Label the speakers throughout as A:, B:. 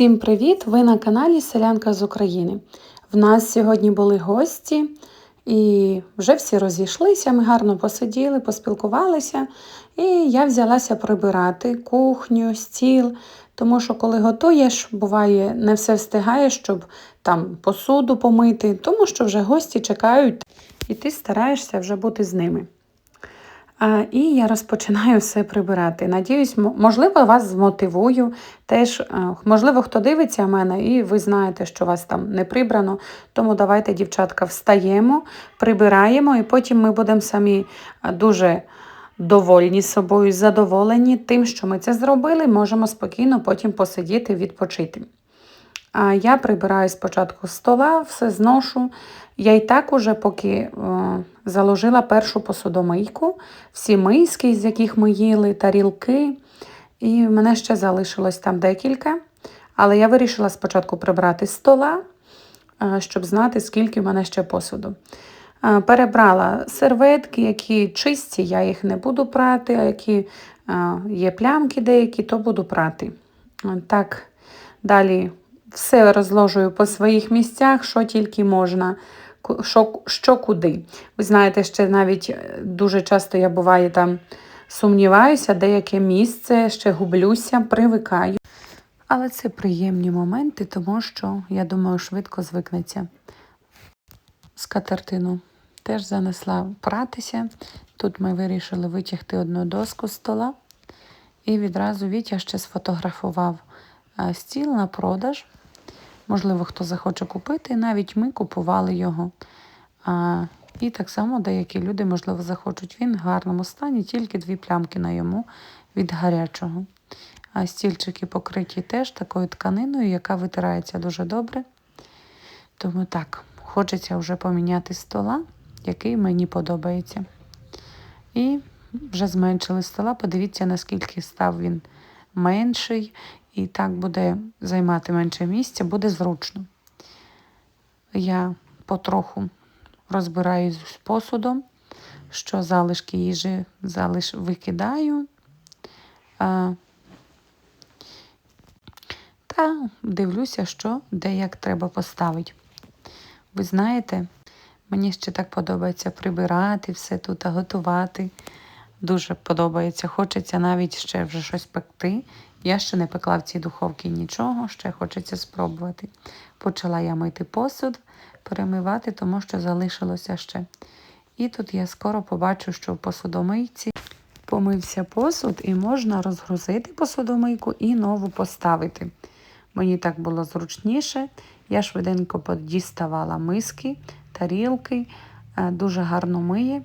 A: Всім привіт! Ви на каналі Селянка з України. В нас сьогодні були гості, і вже всі розійшлися. Ми гарно посиділи, поспілкувалися. І я взялася прибирати кухню, стіл. Тому що, коли готуєш, буває, не все встигаєш, щоб там посуду помити, тому що вже гості чекають, і ти стараєшся вже бути з ними. І я розпочинаю все прибирати. Надіюсь, можливо, вас змотивую. Теж, е, можливо, хто дивиться мене, і ви знаєте, що вас там не прибрано. Тому давайте, дівчатка, встаємо, прибираємо, і потім ми будемо самі е, дуже довольні собою, задоволені тим, що ми це зробили. Можемо спокійно потім посидіти, відпочити. Я прибираю спочатку стола, все зношу. Я і так уже поки е, заложила першу посудомийку, всі миски, з яких ми їли, тарілки. І в мене ще залишилось там декілька. Але я вирішила спочатку прибрати з стола, е, щоб знати, скільки в мене ще посуду. Е, Перебрала серветки, які чисті, я їх не буду прати, а які є плямки деякі, то буду прати. Так, далі все розложую по своїх місцях, що тільки можна, що, що куди. Ви знаєте, ще навіть е, дуже часто я буває там сумніваюся, деяке місце, ще гублюся, привикаю. Але це приємні моменти, тому що, я думаю, швидко звикнеться. Скатертину теж занесла пратися. Тут ми вирішили витягти одну доску з стола. І відразу Вітя ще сфотографував е, стіл на продаж. Можливо, хто захоче купити. Навіть ми купували його. А, і так само деякі люди, можливо, захочуть. Він в гарному стані, тільки дві плямки на йому від гарячого. А стільчики покриті теж такою тканиною, яка витирається дуже добре. Тому так, хочеться вже поміняти стола, який мені подобається. І вже зменшили стола. Подивіться, наскільки став він менший, і так буде займати менше місця, буде зручно. Я потроху розбираюсь з посудом, що залишки їжі залиш викидаю. А, та дивлюся, що де як треба поставити. Ви знаєте, мені ще так подобається прибирати все тут, готувати. Дуже подобається. Хочеться навіть ще вже щось пекти. Я ще не пекла в цій духовці нічого, ще хочеться спробувати. Почала я мити посуд, перемивати, тому що залишилося ще. І тут я скоро побачу, що в посудомийці помився посуд і можна розгрузити посудомийку і нову поставити. Мені так було зручніше. Я швиденько подіставала миски, тарілки, е, дуже гарно миє.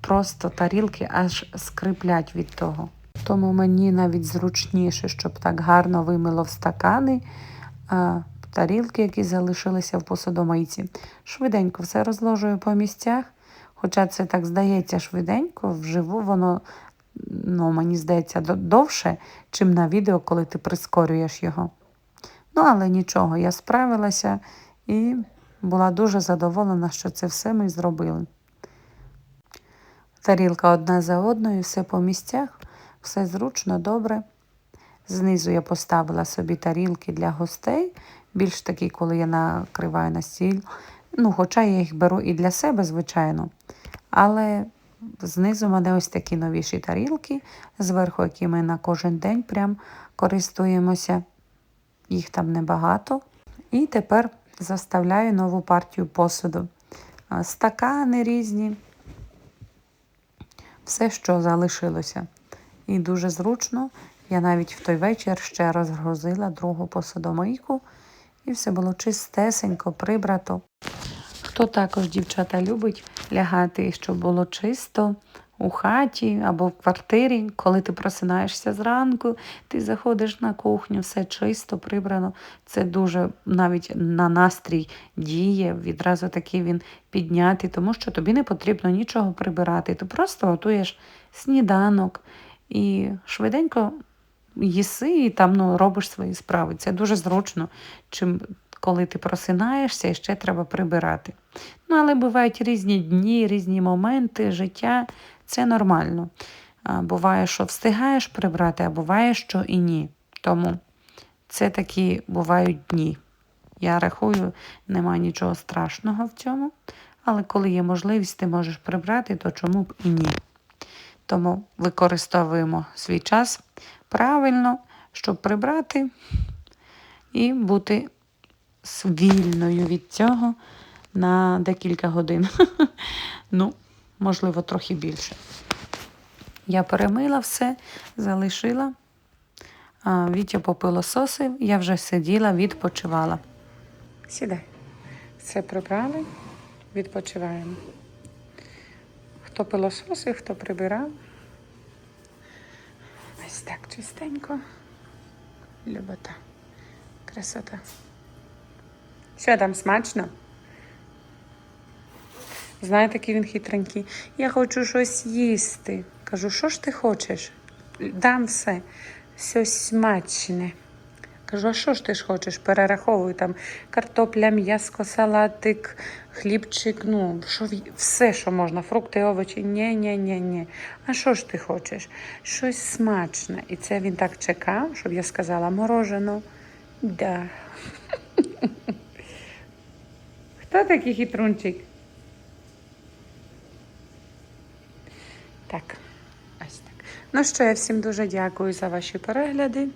A: Просто тарілки аж скриплять від того. Тому мені навіть зручніше, щоб так гарно вимило в стакани а, тарілки, які залишилися в посудомийці. Швиденько все розложую по місцях. Хоча це так здається швиденько, вживу воно, ну, мені здається, довше, чим на відео, коли ти прискорюєш його. Ну, але нічого, я справилася і була дуже задоволена, що це все ми зробили. Тарілка одна за одною, все по місцях, все зручно, добре. Знизу я поставила собі тарілки для гостей, більш такі, коли я накриваю на стіл. Ну, хоча я їх беру і для себе, звичайно. Але знизу в мене ось такі новіші тарілки, зверху, які ми на кожен день прям користуємося. Їх там небагато. І тепер заставляю нову партію посуду. Стакани різні, все, що залишилося. І дуже зручно. Я навіть в той вечір ще розгрузила другу посудомийку, і все було чистесенько, прибрато. Хто також, дівчата, любить лягати, щоб було чисто у хаті або в квартирі, коли ти просинаєшся зранку, ти заходиш на кухню, все чисто, прибрано. Це дуже навіть на настрій діє, відразу такий він піднятий, тому що тобі не потрібно нічого прибирати. Ти просто готуєш сніданок і швиденько їси і там ну, робиш свої справи. Це дуже зручно, чим коли ти просинаєшся і ще треба прибирати. Ну, але бувають різні дні, різні моменти життя. Це нормально. Буває, що встигаєш прибрати, а буває, що і ні. Тому це такі бувають дні. Я рахую, немає нічого страшного в цьому, але коли є можливість, ти можеш прибрати, то чому б і ні. Тому використовуємо свій час правильно, щоб прибрати і бути вільною від цього на декілька годин. ну, можливо, трохи більше. Я перемила все, залишила. Вітя попилососив, я вже сиділа, відпочивала. Сідай. Все прибрали, відпочиваємо. Хто пилососив, хто прибирав. Ось так чистенько. Любота. Красота. Що там смачно? Знаєте, який він хитренький. Я хочу щось їсти. Кажу, що ж ти хочеш? Дам все. Все смачне. Кажу, а що ж ти ж хочеш? Перераховую там картопля, м'яско, салатик, хлібчик, ну, що, все, що можна, фрукти, овочі. Ні, ні, ні, ні. А що ж ти хочеш? Щось смачне. І це він так чекав, щоб я сказала морожено. Да. Хто такий хитрунчик? Так, ось так. Ну що, я всім дуже дякую за ваші перегляди.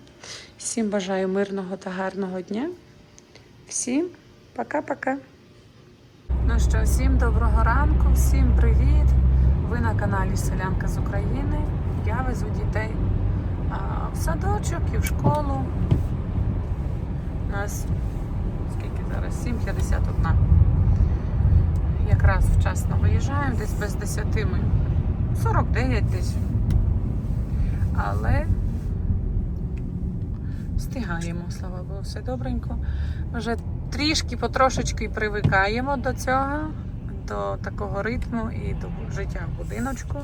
A: Всім бажаю мирного та гарного дня. Всім пока-пока. Ну що, всім доброго ранку, всім привіт. Ви на каналі Селянка з України. Я везу дітей в садочок і в школу. У нас скільки зараз? 7.51. Якраз вчасно виїжджаємо, десь без 10 ми 49 десь. Але встигаємо, слава Богу, все добренько. Вже трішки потрошечки привикаємо до цього, до такого ритму і до життя в будиночку.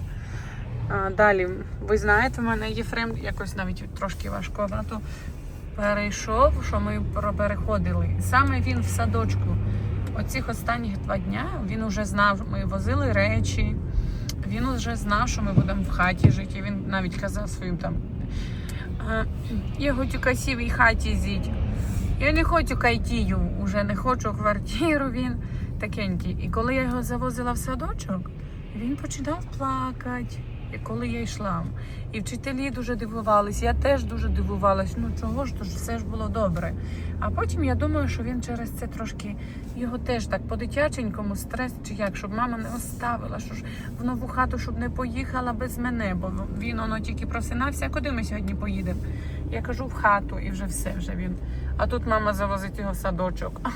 A: Далі, ви знаєте, в мене Єфрем якось навіть трошки важковато перейшов, що ми переходили. Саме він в садочку. Оцих останніх два дня він вже знав, ми возили речі, він вже знав, що ми будемо в хаті жити. Він навіть казав своїм там. «А, Я хочу красивій хаті зіть. Я не хочу кайтію, уже не хочу квартиру. Він такенький. І коли я його завозила в садочок, він починав плакати. Коли я йшла. І вчителі дуже дивувались, я теж дуже дивувалась. Ну чого ж то ж все ж було добре. А потім я думаю, що він через це трошки його теж так по-дитяченькому стрес, чи як, щоб мама не оставила, що ж в нову хату, щоб не поїхала без мене, бо він воно тільки просинався. Куди ми сьогодні поїдемо? Я кажу в хату і вже все вже він. А тут мама завозить його в садочок.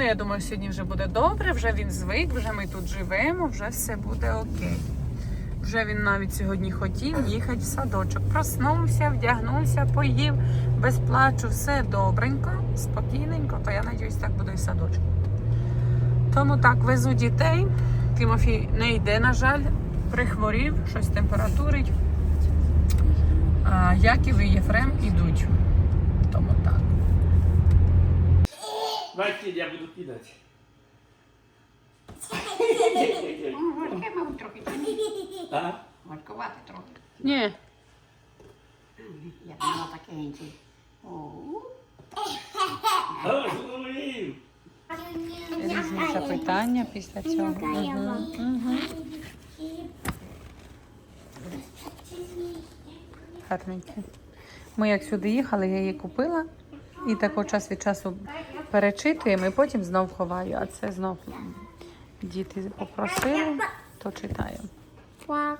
A: Ну, я думаю, сьогодні вже буде добре, вже він звик, вже ми тут живемо, вже все буде окей. Вже він навіть сьогодні хотів їхати в садочок. Проснувся, вдягнувся, поїв без плачу, все добренько, спокійненько, то я надіюсь, так буде і в садочку. Тому так, везу дітей. Тимофій не йде, на жаль, прихворів, щось температурить. А Яків і Єфрем ідуть. Тому так.
B: Василь, я буду кидати. А?
C: Горькувати трохи.
A: Ні.
C: Я думала таке інше.
A: Різні запитання після цього. Угу. Угу. Гарненькі. Ми як сюди їхали, я її купила і тако час від часу перечитуємо і потім знов ховаю. А це знов діти попросили, то читаю. hoa